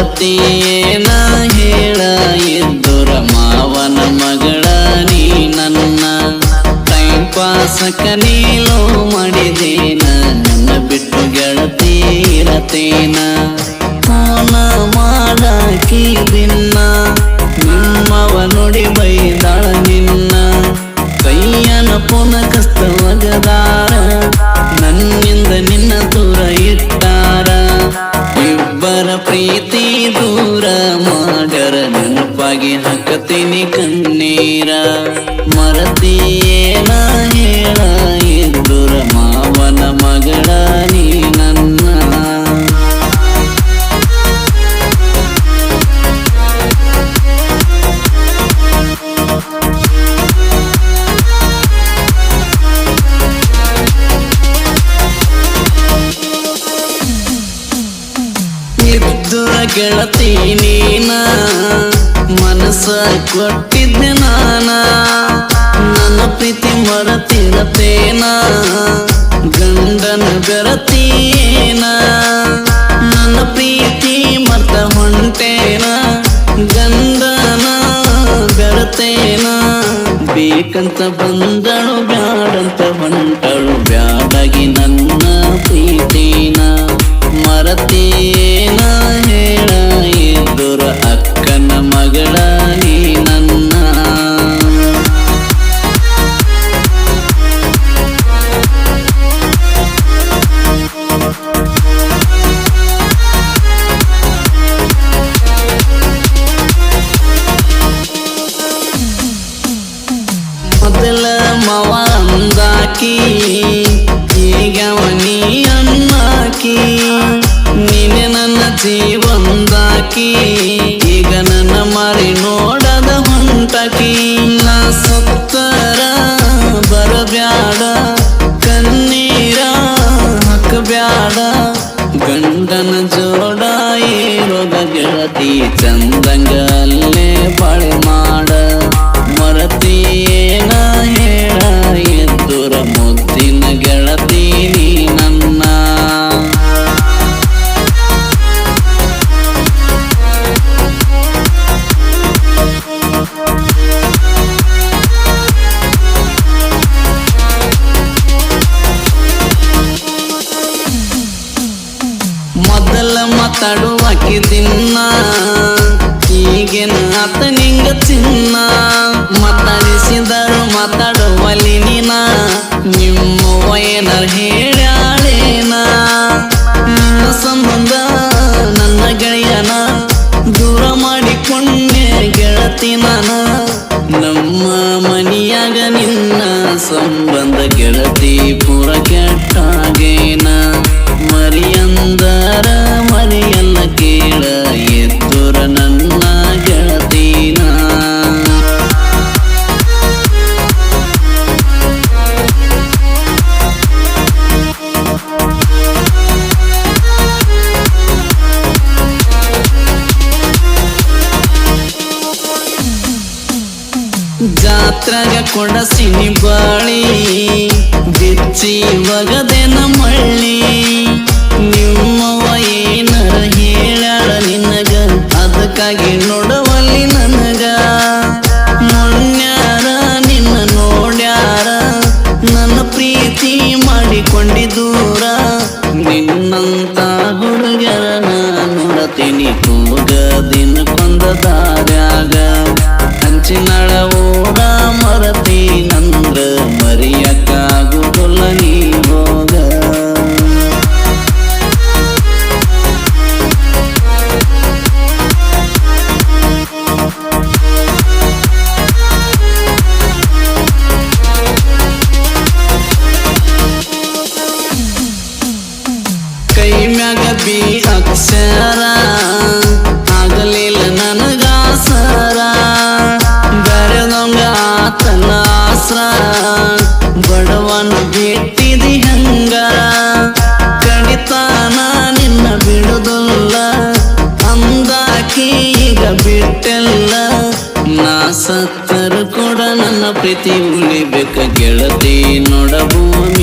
ಸತಿಯೇ ನಾ ಹೇಳ ಎದ್ದುರ ಮಾವನ ಮಗಳ ನೀ ನನ್ನ. ಟೈಮ್ ಪಾಸಕ ನೀಲೋ ಮಾಡಿದೇನ, ನನ್ನ ಬಿಟ್ಟು ಗೆಳತೀರತೇನ ಫೋನ ಮಾಡಾಕಿ ದಿನ ನಿಮ್ಮವ ನೋಡಿ ಗೆಳತಿ ನೀನ ಮನಸ್ಸ ಕೊಟ್ಟಿದ್ದೆ ನಾನ. ನನ್ನ ಪ್ರೀತಿ ಮರತಿರತೇನ ಗಂಡನ ಬೆರತೀನ ನನ್ನ ಪ್ರೀತಿ ಮರ್ತ ಹೊಂಟೇನ ಗಂಡನ ಬೆರತೇನ ಬೇಕಂತ ಬಂದಳು ಈಗ ನೀ ಅನ್ನಾಕಿ, ನೀನೆ ನನ್ನ ಜೀವಂದಾಕಿ ಈಗ ನನ್ನ ಮಾರಿ ನೋಡದ ಹೊಂಟಕಿ. ನಾ ಸತ್ತರ ಬರಬ್ಯಾಡ, ಕಣ್ಣೀರ ಹಾಕಬ್ಯಾಡ, ಗಂಡನ ಜೋಡ ಇರೋದ ಗೆಳತಿ ಚಂದಂಗ ಅಲ್ಲೇ ಮಾಡ. ಮಾತಾಡುವಾಕಿ ದಿನ ಹೀಗೆ ನಾತ ನಿಂಗ ಚಿನ್ನ. ಮಾತಾಡಿಸಿದರು ಮಾತಾಡುವಲ್ಲಿ ನೀನ. ನಿಮ್ಮ ಏನಾರ ಹೇಳ್ಯಾಳೇನ? ಸಂಬಂಧ ಜಾತ್ರಾಗ ಕೊಡಸಿನಿ ಬಾಳಿ ಬಿಚ್ಚಿ ಒಗದೆ ಮಳ್ಳಿ. ಬಿಟ್ಟೆಲ್ಲ ನಾ ಸತ್ತರು ಕೂಡ ನನ್ನ ಪ್ರೀತಿ ಉಳಿಬೇಕ ಗೆಳತಿ ನೋಡಬಹುದು